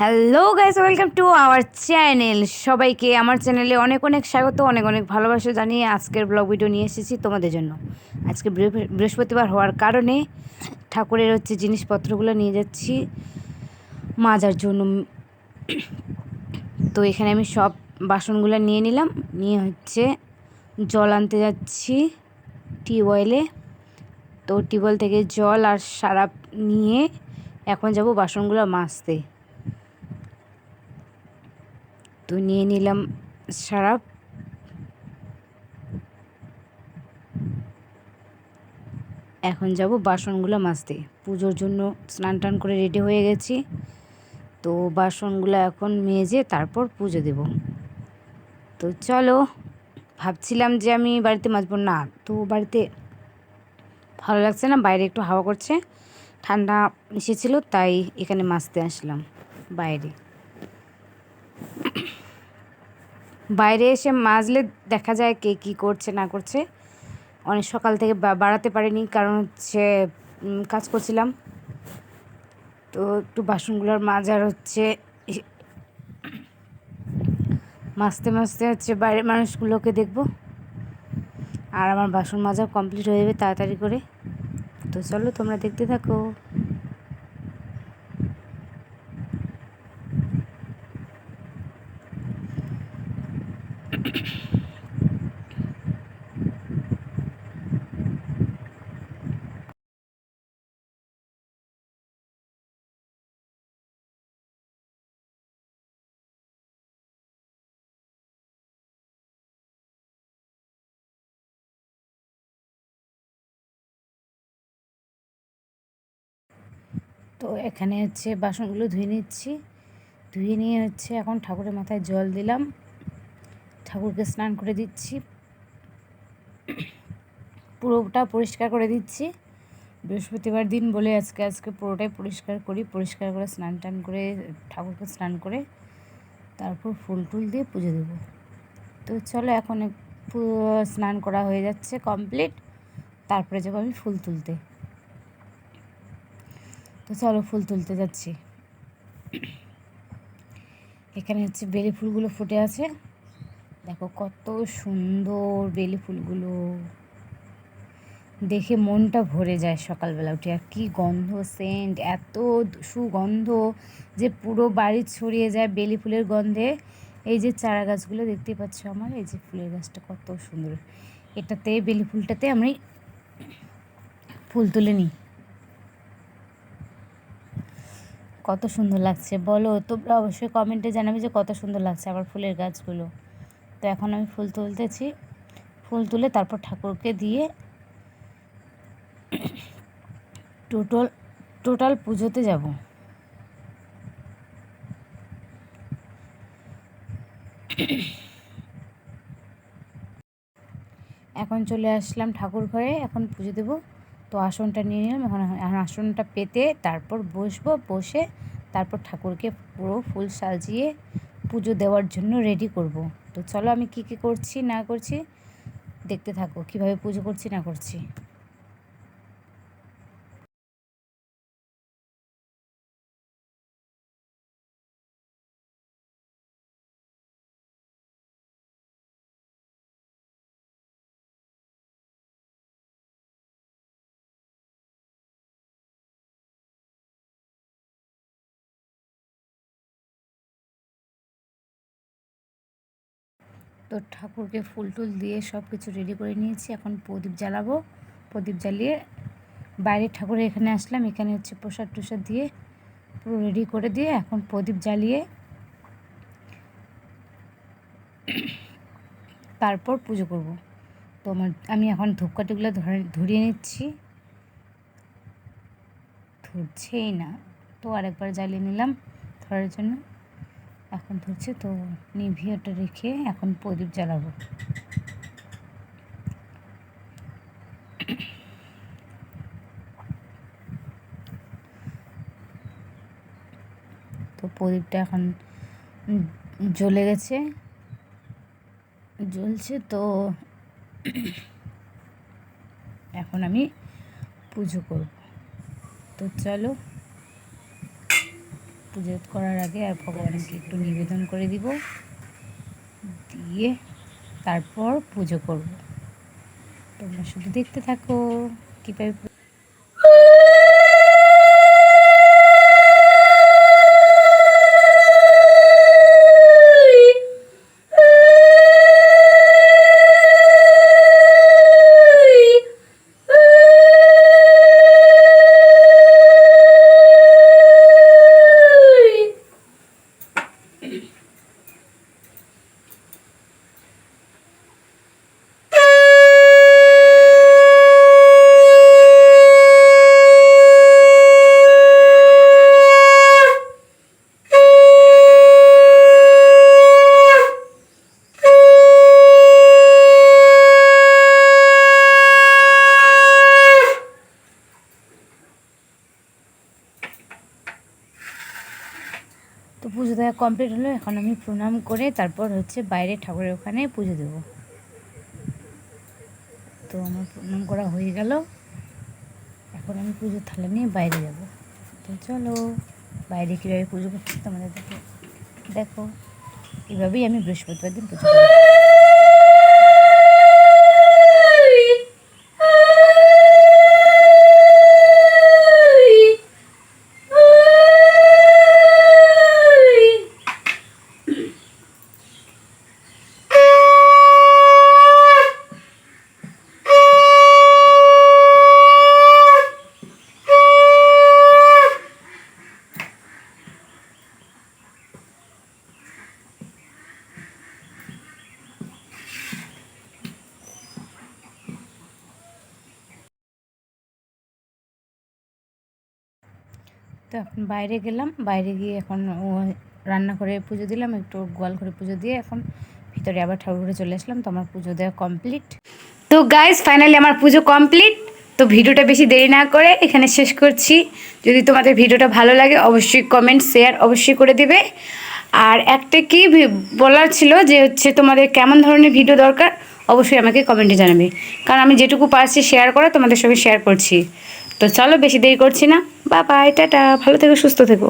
Hello guys welcome to our channel সবাইকে আমার চ্যানেলে অনেক অনেক স্বাগত, অনেক অনেক ভালোবাসা জানিয়ে আজকের ব্লগ ভিডিও নিয়ে এসেছি তোমাদের জন্য। আজকে বৃহস্পতিবার হওয়ার কারণে ঠাকুরের হচ্ছে জিনিসপত্রগুলো নিয়ে যাচ্ছি, মাজার জন্য। তো এখানে আমি সব বাসনগুলো নিয়ে নিলাম, নিয়ে হচ্ছে জল আনতে যাচ্ছি টিউবওয়েলে তো টিউবওয়েল থেকে জল আর সারাপ নিয়ে এখন যাব বাসনগুলো মাজতে। তো নিয়ে নিলাম সারাপ। এখন যাব বাসনগুলো মাজতে। পুজোর জন্য স্নান টান করে রেডি হয়ে গেছি। তো বাসনগুলো এখন মেজে তারপর পুজো দেব। তো চলো, ভাবছিলাম যে আমি বাড়িতে মাজবো না। তো বাড়িতে ভালো লাগছে না, বাইরে একটু হাওয়া করছে। ঠান্ডা এসেছিল, তাই এখানে মাজতে আসলাম বাইরে। বাইরে এসে মাজলে দেখা যায় কে কী করছে, না করছে। অনেক সকাল থেকে বাড়াতে পারিনি, কারণ হচ্ছে কাজ করছিলাম। তো একটু বাসনগুলোর মাজার হচ্ছে, মাজতে মাজতে হচ্ছে বাইরের মানুষগুলোকে দেখব। আর আমার বাসন মাজা কমপ্লিট হয়ে যাবে তাড়াতাড়ি করে। তো চলো তোমরা দেখতে থাকো। তো এখানে হচ্ছে বাসনগুলো ধুয়ে নিচ্ছি। ধুয়ে নিয়ে হচ্ছে এখন ঠাকুরের মাথায় জল দিলাম। ঠাকুরকে স্নান করে দিচ্ছি। পুরোটা পরিষ্কার করে দিচ্ছি। বৃহস্পতিবার দিন বলে আজকে আজকে পুরোটাই পরিষ্কার করি। পরিষ্কার করে স্নান টান করে ঠাকুরকে স্নান করে তারপর ফুল টুল দিয়ে পুজো দেব। তো চলো এখন স্নান করা হয়ে যাচ্ছে কমপ্লিট। তারপরে যাব আমি ফুল তুলতে। তো চলো ফুল তুলতে যাচ্ছি। এখানে হচ্ছে বেলি ফুলগুলো ফুটে আছে। দেখো কত সুন্দর বেলি ফুলগুলো। দেখে মনটা ভরে যায় সকালবেলা উঠে। আর কি গন্ধ সেন্ট এত সুগন্ধ যে পুরো বাড়ি ছড়িয়ে যায় বেলি ফুলের গন্ধে। এই যে চারা গাছগুলো দেখতে পাচ্ছ আমার, এই যে ফুলের গাছটা কত সুন্দর। এটাতে, বেলি ফুলটাতে আমি ফুল তুলে নিই। কত সুন্দর লাগছে, বলো। তোমরা অবশ্যই কমেন্টে জানাবে যে কত সুন্দর লাগছে আমার ফুলের গাছগুলো। তো এখন আমি ফুল তুলতেছি। ফুল তুলে তারপর ঠাকুরকে দিয়ে টোটাল টোটাল পুজোতে যাব। এখন চলে আসলাম ঠাকুর ঘরে, এখন পুজো দেব। তো আসনটা নিয়ে নিলাম। এখন এখন আসনটা পেতে তারপর বসবো, বসে তারপর ঠাকুরকে পুরো ফুল সাজিয়ে পুজো দেওয়ার জন্য রেডি করব। তো চলো আমি কি কি করছি, না করছি, দেখতে থাকো। কীভাবে পুজো করছি, না করছি। তো ঠাকুরকে ফুল টুল দিয়ে সব কিছু রেডি করে নিয়েছি। এখন প্রদীপ জ্বালাবো। প্রদীপ জ্বালিয়ে বাইরে ঠাকুরের এখানে আসলাম। এখানে হচ্ছে প্রসাদ টুসাদ দিয়ে পুরো রেডি করে দিয়ে এখন প্রদীপ জ্বালিয়ে তারপর পুজো করব। তো আমার, আমি এখন ধূপকাঠিগুলো ধরে, ধরিয়ে নিচ্ছি। ধরছেই না। তো আরেকবার জ্বালিয়ে নিলাম ধরার জন্য। এখন ধরছে, তো নিভিয়াটা রেখে এখন প্রদীপ জ্বালাবো। তো প্রদীপটা এখন জ্বলে গেছে। জ্বলছে তো এখন আমি পুজো করব। তো চলো পুজো করার আগে আর ভগবানকে একটু নিবেদন করে দিব। দিয়ে তারপর পুজো করব। তোমরা শুধু দেখতে থাকো। কীভাবে পু- তো পুজো দেওয়া কমপ্লিট হলো, এখন আমি প্রণাম করে তারপর হচ্ছে বাইরে ঠাকুরের ওখানে পুজো দেব। তো আমার প্রণাম করা হয়ে গেল। এখন আমি পুজো থালে নিয়ে বাইরে যাব। তো চলো, বাইরে কীভাবে পুজো করছি তোমাদের দেখো। দেখো, এভাবেই আমি বৃহস্পতিবার দিন পুজো করি। তো এখন বাইরে গেলাম। বাইরে গিয়ে এখন রান্না করে পুজো দিলাম, একটু গোয়াল করে পুজো দিয়ে এখন ভিতরে আবার ঠাকুরে চলে আসলাম। তো আমার পুজো দেওয়া কমপ্লিট। তো গাইজ ফাইনালি আমার পুজো কমপ্লিট। তো ভিডিওটা বেশি দেরি না করে এখানে শেষ করছি। যদি তোমাদের ভিডিওটা ভালো লাগে, অবশ্যই কমেন্ট শেয়ার অবশ্যই করে দিবে। আর একটা কি বলার ছিল যে হচ্ছে তোমাদের কেমন ধরনের ভিডিও দরকার, অবশ্যই আমাকে কমেন্টে জানাবে। কারণ আমি যেটুকু পারছি শেয়ার করা, তোমাদের সঙ্গে শেয়ার করছি। তো চলো বেশি দেরি করছি না। বা বাই টাটা। ভালো থেকো সুস্থ থেকো।